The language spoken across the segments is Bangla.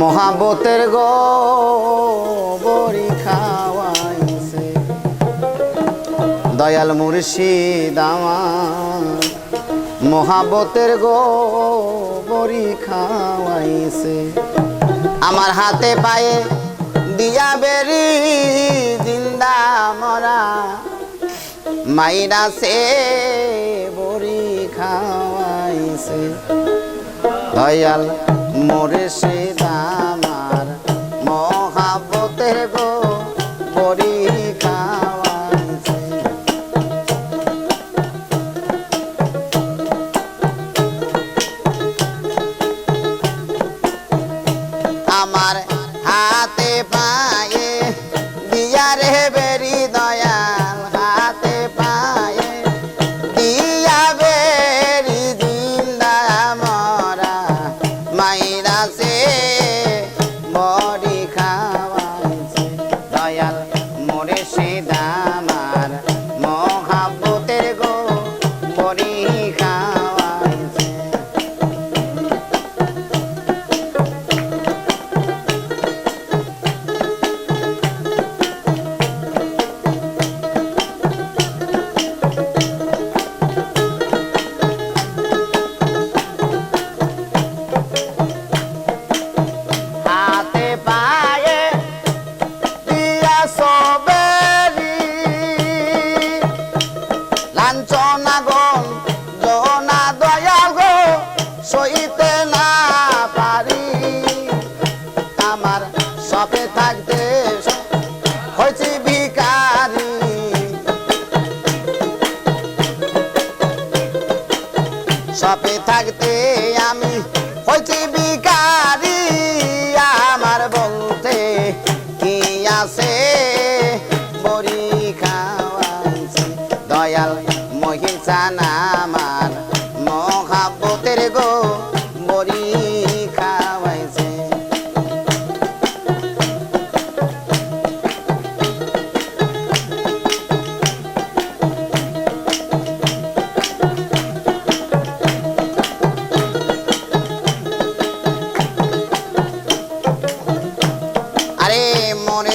মহাবতের গো বড়ি খাওয়াইছে। দয়াল মুর্শিদ আমার মহাবতের গো বড়ি খাওয়াইছে। আমার হাতে পায়ে দিয়া বেরি, জিন্দা মরা মাইরা সে বড়ি খাওয়াইছে। দয়াল মোরে সে দামার মহাবতে গো আমার হাতে পা morir. থাকতে আমি হয়েছি বিকারি আমার বলতে কি আছে? বড়ি খাওয়াছি দয়াল মহিষা নামা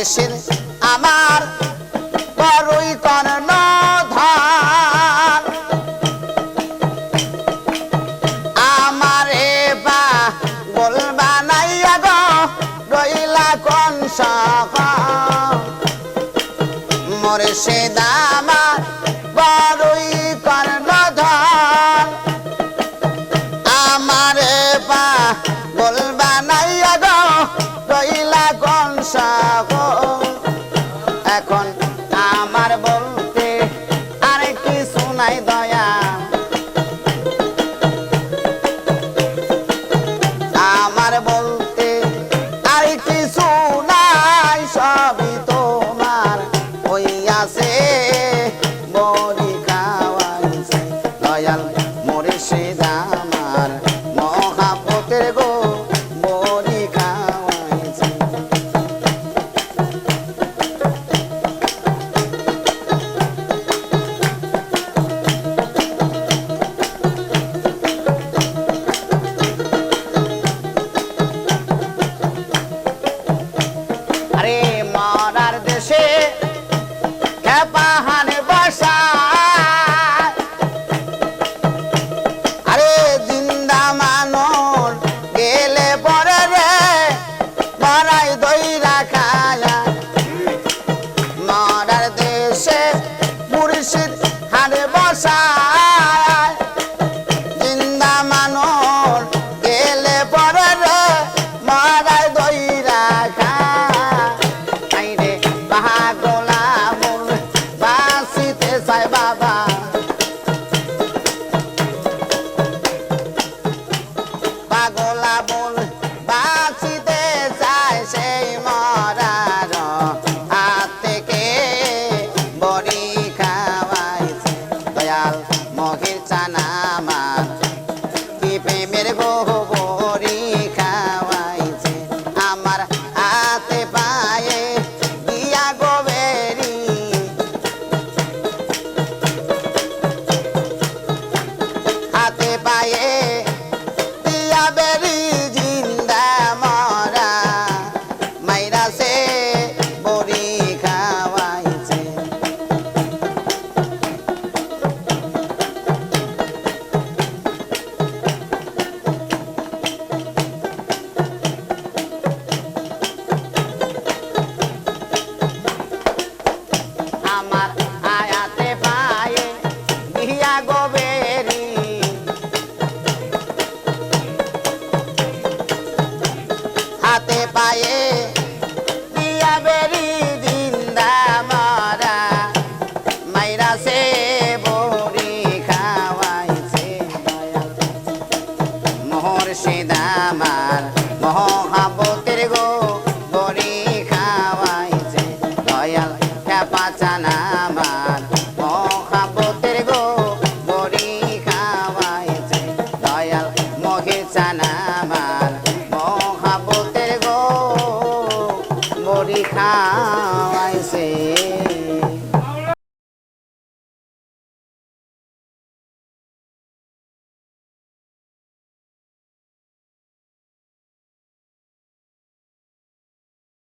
shilly. Oh, oh, oh. পায়ে। দিয়া বেরি জিন্দা মারা। মাইরা সে বড়ি খাওয়াইছে মোহর সিদামার মহাবতের